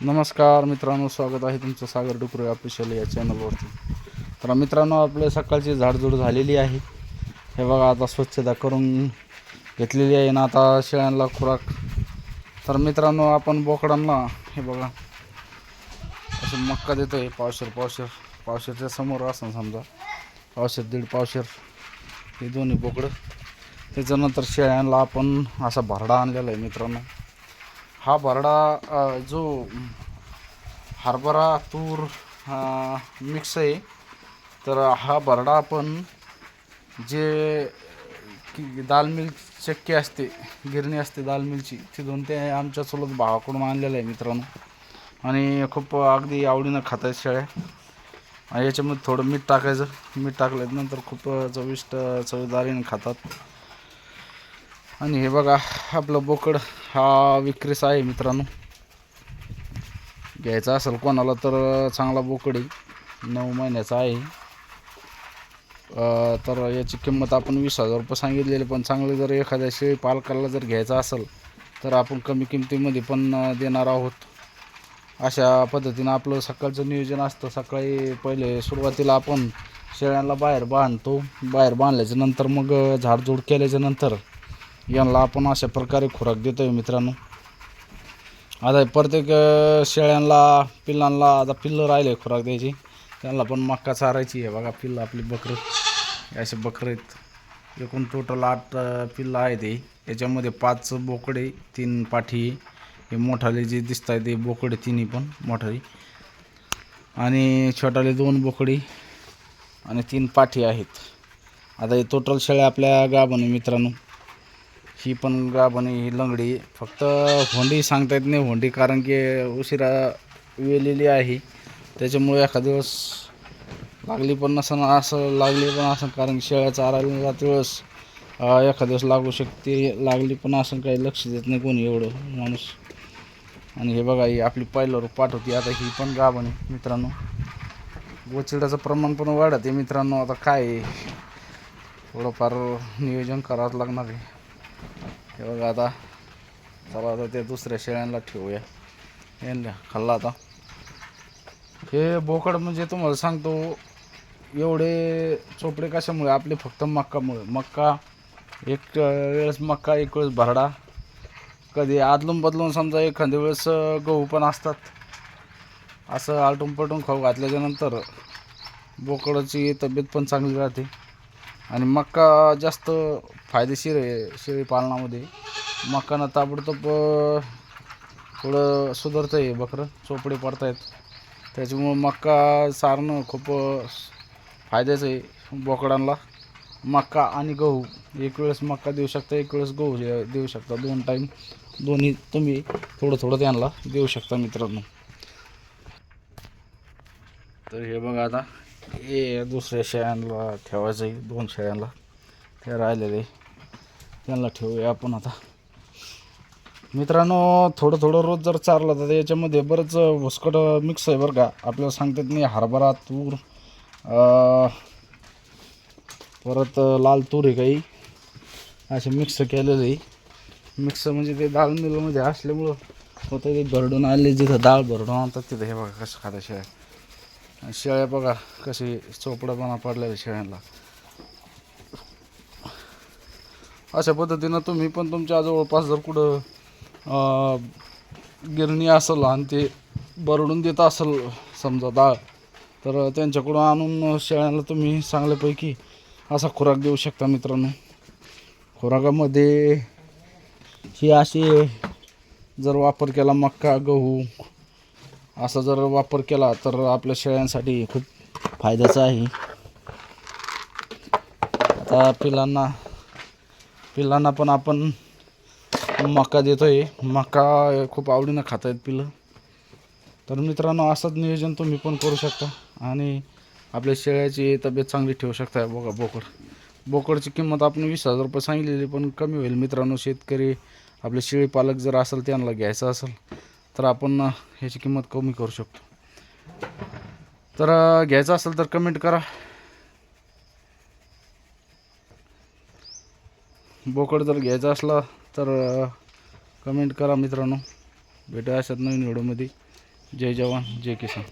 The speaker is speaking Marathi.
नमस्कार मित्रांनो स्वागत आहे तुमचं सागर डुकरे ऑफिशियल या चॅनलवरती तर मित्रांनो आपल्या सकाळची झाडझूड झालेली आहे. हे बघा आता स्वच्छता करून घेतलेली आहे ना आता शेळ्यांना खुराक. तर मित्रांनो आपण बोकडांना हे बघा असं मक्का देतो आहे पावशेर पावशेर पावशेरच्या समोर असं समजा. पावशेर दीड पावशेर हे दोन्ही बोकडं. त्याच्यानंतर शेळ्यांना आपण असा भरडा आणलेला आहे मित्रांनो. हा भरडा जो हरभरा तूर मिक्स आहे तर हा भरडा आपण जे की दाल मिल चक्की असते गिरणी असते दाल मिलची ती दोन ते आमच्या चुलत भावाकडून आणलेलं आहे मित्रांनो. आणि खूप अगदी आवडीनं खात आहेत शेळ्या. आणि याच्यामध्ये थोडं मीठ टाकायचं. मीठ टाकल्यानंतर खूप चविष्ट चवदारीनं खातात. आणि हे बघा आपलं बोकड. हा विक्रीस आहे मित्रांनो. घ्यायचा असेल कोणाला तर चांगला बोकडी नऊ महिन्याचा आहे. तर याची किंमत आपण वीस हजार रुपये सांगितलेली पण चांगले जर एखाद्या शेळी पालकाला जर घ्यायचा असेल तर आपण कमी किमतीमध्ये पण देणार आहोत. अशा पद्धतीनं आपलं सकाळचं नियोजन असतं. सकाळी पहिले सुरुवातीला आपण शेळ्यांना बाहेर बांधतो. बाहेर बांधल्याच्या नंतर मग झाडझूड केल्याच्यानंतर यांना आपण अशा प्रकारे खुराक देतो आहे मित्रांनो. आता प्रत्येक शेळ्यांना पिल्लांना आता पिल्लं राहिले खुराक द्यायची. त्यांना पण मक्का चारायची आहे. बघा पिल्लं आपली बकरं. असे बकरं आहेत. एकूण टोटल आठ पिल्लं आहेत हे. याच्यामध्ये पाच बोकडे तीन पाठी हे मोठाले जे दिसत आहेत ते बोकडे तिन्ही पण मोठाली आणि छोटाले दोन बोकडी आणि तीन पाठी आहेत. आता हे टोटल शेळ्या आपल्या गाभण आहे मित्रांनो. ही पण गाभण आहे, ही लंगडी. फक्त होंडी सांगता येत नाही होंडी कारण की उशिरा वेलेली आहे. त्याच्यामुळे एखाद दिवस लागली पण नसन असं लागली पण असं कारण शेळ्या चारायला जात वेळेस. एखाद दिवस लागू शकते लागली पण असं काही लक्ष देत नाही कोणी एवढं माणूस. आणि हे बघा ही आपली पहिलं पाठवते आता ही पण गाभण आहे मित्रांनो. गोचिडाचं प्रमाण पण वाढत आहे मित्रांनो. आता काय थोडंफार नियोजन करावंच लागणार आहे. हे बघा आता चला आता ते दुसऱ्या शेळ्यांना ठेवूया. यांना खाल्ला आता. हे बोकड म्हणजे तुम्हाला सांगतो एवढे चोपडे कशामुळे? आपले फक्त मक्कामुळे. मक्का एक वेळेस मक्का एक वेळेस भरडा. कधी आदलून बदलून समजा एखाद्या वेळेस गहू पण असतात. असं आलटून पलटून खाऊ घातल्याच्यानंतर बोकडाची तब्येत पण चांगली राहते. आणि मक्का जास्त फायदेशीर आहे शेळी पालनामध्ये. मक्कानं ताबडतोब थोडं सुधारतं आहे बकरं चोपडे पडतायत. त्याच्यामुळं मक्का सारणं खूप फायद्याचं आहे बोकडांना. मक्का आणि गहू एक वेळेस मक्का देऊ शकता एक वेळेस गहू देऊ शकता. दोन टाईम दोन्ही तुम्ही थोडं थोडं त्यांना देऊ शकता मित्रांनो. तर हे बघा आता हे दुसऱ्या शेळ्यांना ठेवायचं आहे दोन शेळ्यांना ते राहिलेले त्यांना ठेवूया आपण आता. मित्रांनो थोडं थोडं रोज जर चारलं तर याच्यामध्ये बरंच भुसकट मिक्स आहे बरं का. आपल्याला सांगतात नाही हरभरा तूर परत लाल तूर आहे काही. असे मिक्स केलेलं आहे. मिक्स म्हणजे ते दाल मिलमध्ये असल्यामुळं होतं ते भरडून आले जिथं डाळ भरडून आणतात तिथं. हे बघा कसं खाता शेळ्या शेळ्या बघा कशी चोपडापणा पडलेल्या शेळ्यांना. अशा पद्धतीनं तुम्ही पण तुमच्या जवळपास जर कुठं गिरणी असेल आणि ते बरडून देत असेल समजा डाळ तर त्यांच्याकडून आणून शेळ्यांना तुम्ही चांगल्यापैकी असा खुराक देऊ शकता मित्रांनो. खुराकामध्ये ही अशी जर वापर केला मक्का गहू असा जर वापर केला तर आपल्या शेळ्यांसाठी खूप फायद्याचा आहे. आता पिलांना पिलांना पण आपण मका देतो आहे मका खूप आवडीनं खात आहेत पिलं. तर मित्रांनो असंच नियोजन तुम्ही पण करू शकता आणि आपल्या शेळ्याची तब्येत चांगली ठेवू शकता. बघा बोकड. बोकडची किंमत आपण वीस हजार रुपये सांगितलेली पण कमी होईल. मित्रांनो शेतकरी आपले शेळी पालक जर असेल त्यांना घ्यायचं असेल तर आपण ह्याची किंमत कमी करू शकतो. तर घ्यायचं असेल तर कमेंट करा. बोकड जर घ्यायचा असला तर कमेंट करा मित्रांनो. भेटूया अशात नवीन व्हिडिओमध्ये जय जवान जय किसान.